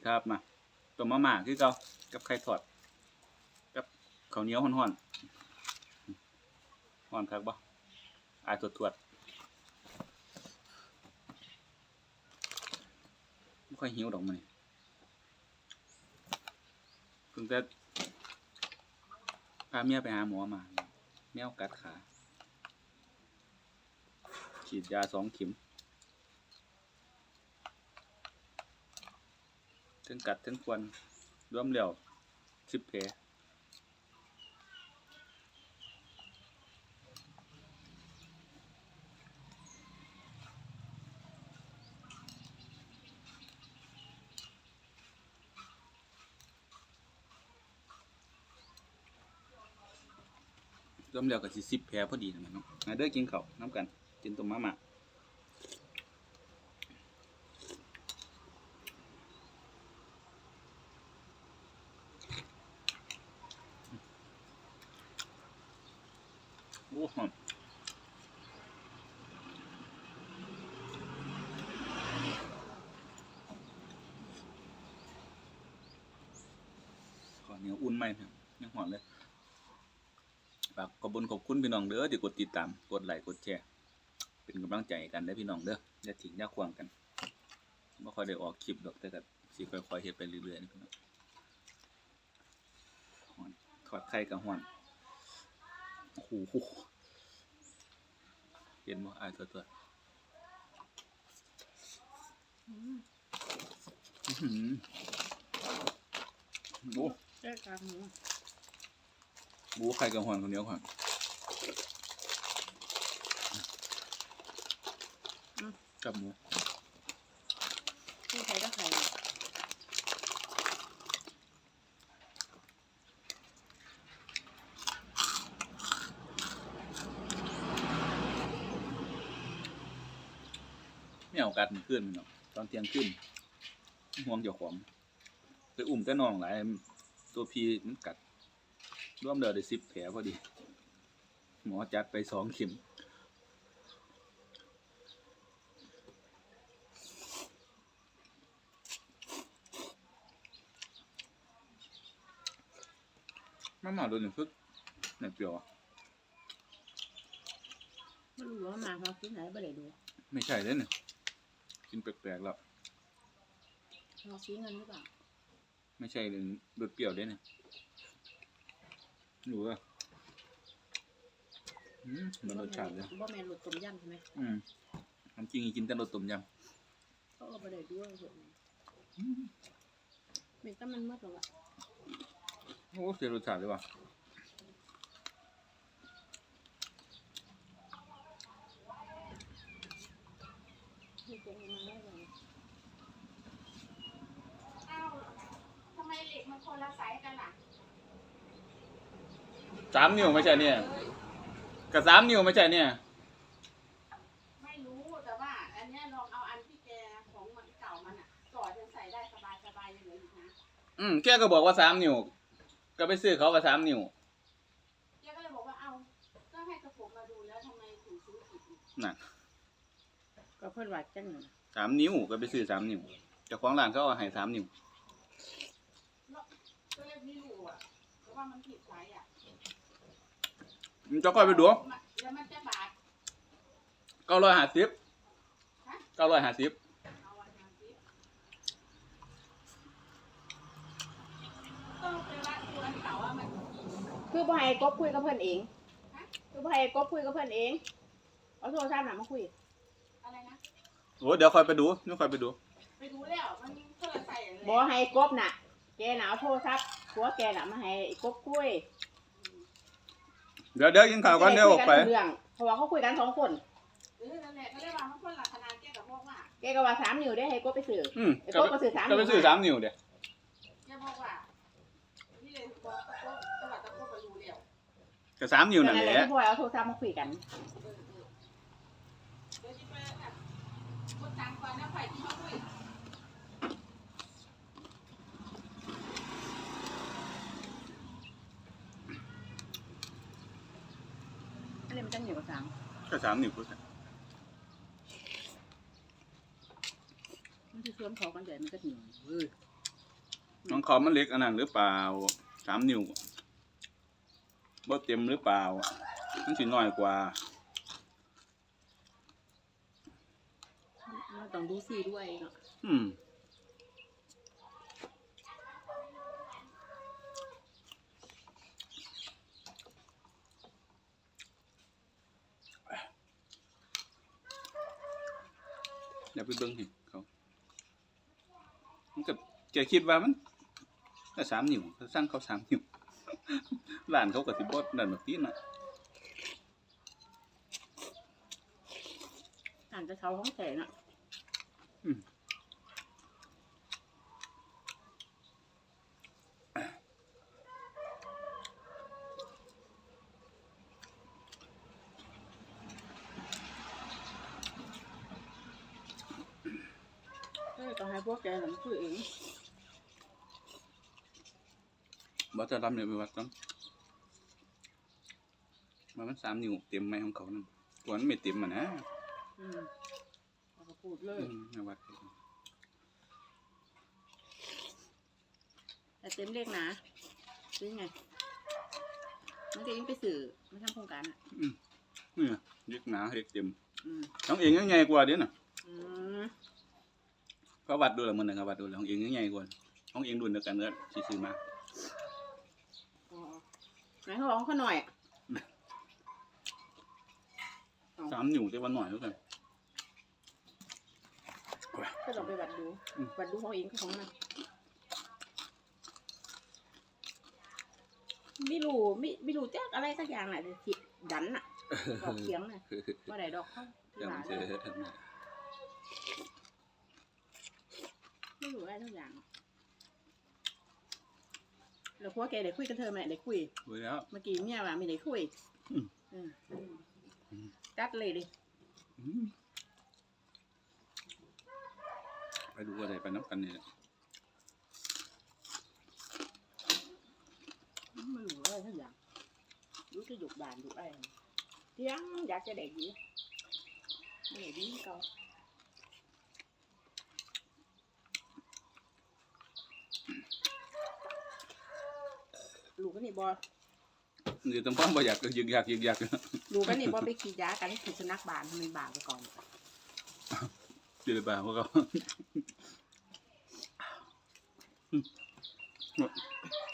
ีครับมาต้มมาม่าคือเก่ากับไข่ทอด กับข้าวเหนียวห่อนๆห่อนคักบ่อายตรวจๆไม่ค่อยหิวดอกมันเพิ่งแต่พาเมียไปหาหมอมาแมวกัดขา ฉีดยาสองเข็ม ทั้งกัดทั้งควนรวมแล้วสิบแผลรวมแล้วก็สิสิบแผลพอดีนะแม่เนาะเด้อกินข้าวน้ำกัน กินต้มมาม่า โอ้หอมขอเหนียวอุ่นไหมครับยังห อนเลยฝากขอบคุญขอบคุณพี่น้องเด้อที่กดติดตามกดไลค์กดแชร์เป็นกำลังใจกันได้พี่น้องเด้ออย่าทิ้งอย่าควางกันไม่ค่อยได้ออกคลิปดอกแต่ก็สิค่อยๆเฮ็ดไปเรื่อยๆนะพี่น้องหอนทอดไข่กับหอนโอ้โหเห็นบ่อายตัวตัวอือหือโอ้แก้กาหมู โหไข่กับหอนคนเดียวก่อนกับหมูที่ใครก็ใครไม่เอากัดมันขึ้นมันเนาะตอนเที่ยงขึ้นห่วงเจ้าของไปอุ่มแต่นองหลายตัวพีมันกัด ร่วมเดือได้สิบแผลพอดี หมอจัดไปสองเข็ม มาหมาโดนหนึ่งพึกหนึ่งเปรียวอะไม่รู้ว่ามาเขาที่ไหนไม่ได้ดูไม่ใช่เลยเนี่ยกินแปลกๆแล้วเขาซื้อเงินหรือเปล่า ไม่ใช่เรื่องรสเปรี้ยวเด้เนี่ย รู้ป่ะอืมมันรสชาติเลยบ่แม่นรสต้มยำใช่ไหมอืมอันจริงกินแต่รสต้มยเขาเอาไปได้ด้วยเถอะมันก็มันมืดหรอกอะำโอ้เสียรสชาติเลยว่ะ ที่เจ๊มาได้เลย อ้าวทำไมเหล็กมันคนละไซส์กันล่ะ สามนิ้วไม่ใช่เนี่ยกับสามนิ้วไม่ใช่เนี่ย ไม่รู้แต่ว่า อันเนี้ยลองเอาอันที่แกของมันเก่ามันอะต่อจนใส่ได้สบายสบายๆเลยนะอืมแกก็บอกว่าสามนิ้วก็ไปซื้อเขาว่าสามนิ้วแกก็เลยบอกว่าเอาก็ให้กระผมมาดูแล้วทำไมถึงซื้อผิดอีกน่ะก็เพิ่นว่าจังหนึ่งสามนิ้วก็ไปซื้อสามนิ้วเจ้าของร้านเขาเอาให้สามนิ้วก็เลยไม่รู้อะเพราะว่ามันผิดไซส์อะอืม เจ้าค่อยไปดูแล้วมันจะบาดเก้าร้อยห้าสิบเก้าร้อยห้าสิบเอาอันนั้นสิต้องไปวัดดูอันเก่าว่ามันกี่คือบ่ให้กบคุยกับเพิ่นเองคือบ่ให้กบคุยกับเพิ่นเองเอาโทรศัพท์น่ะมาคุยอะไรนะโอ้เดี๋ยวค่อยไปดูเดี๋ยวค่อยไปดู ไปดูแล้วมันคนละไซส์เลยบ่ให้กบน่ะ แกน่ะเอาโทรศัพท์ผัวแกน่ะมาให้กบคุย เดี๋ยวเดี๋ยวกินข้าวก่อนเดี๋ยวออกไปคุยนรู้เรื่องเพราะว่าเขาคุยกันสองคนเออนั่นแหละก็เลยว่ามันคนละขนาดแกกับพวกว่าแกก็ว่าสามนิ้วได้ให้กบไปซื้ออืมไอ้ก็กบไปก็ซื้อสามก็นิ้วไปซื้อสามนิ้วเดี๋ยวแกบอกว่านี่เลยบอกตะโกนตลาดตะโกนไปดูแล้วก็สามนิ้วนั่นนั่นแหแหละละที่พ่อเอาโทรศัพท์มาคุยกันเออเออเดี๋ยวจะไปอะกดตังค์ก่อนนะไฟที่เขาคุย อันนี้มันจังเหนียวกว่าสามก็สามนิ้วพุทธมันคือเชื่อมเขากันใหญ่มันก็เหนียวเว้ยน้องคอมันเล็กอันนั้นหรือเปล่าสามนิ้วบ่เต็มหรือเปล่ามันสิน้อยกว่าเราต้องดูสีด้วยเนาะอืม อย่าไปเบิ่งเห็นเขา มันก็แกคิดว่ามันก็สามนิ้วเขาสร้างเขาสามนิ้วร้านเขาก็สิบดนั่นแบบนี้น่ะอ่านจะเขาห้องแสงอะ อืม ต้องให้พวกแกหลังคือเองบ่จะรับเนี่ยไปวัดต้องว่ามันสามนิ้วเต็มไหมของเขานั่นกวนไม่เต็มอะนะอืมเราก็พูดเลย อืมในวัดแต่เต็มเลขนะซื้อไงมันก็ยิ่งไปสื่อมาทำโครงการอะนี่เรียกหนาเรียกเต็มอืมของเองยังไงกว่าเดี๋ยวน่ะอืม ก็วัดดูและมันนะครับวัดดูแล้วของเองยังไงกว่าของเองดุนเดียวกันเนื้อสิซื้อมาอ๋อไหนเขาบอกเขาหน่อย สามนิ้วแต่ว่าหน่อยแล้วกันก็ลองไปวัดดูอืม วัดดูของเองของมันไม่รู้ไม่ไม่รู้จักอะไรสักอย่างแหละแต่ที่ดันอะ ออกเสียงน่ะว่าไหนดอกเขาที่ยังบ้านเจอไม่ รู้อะไรสักอย่าง แล้วพวกแกได้คุยกันเธอไหมได้คุย คุยแล้ว เมื่อกี้เมียว่าไม่ได้คุยอืมอืมจัดเลยดิ อืมไปดูอะไรไปน้ำกันเนี่ยไม่รู้อะไรสักอย่างรู้จะหยุดด่านหยุดอะไรเที่ยงอยากจะเด็กดีไม่ได้ดีก็ ลูกก็นี่บอเดี๋ยวต้องป้อมบ่อยากก็ยึกยักยึกยักลูกก็นี่บอไปขี่ยากันขี่สุนัขบานให้มันบาดไปก่อนเดี๋ยวบ่าพวกเขา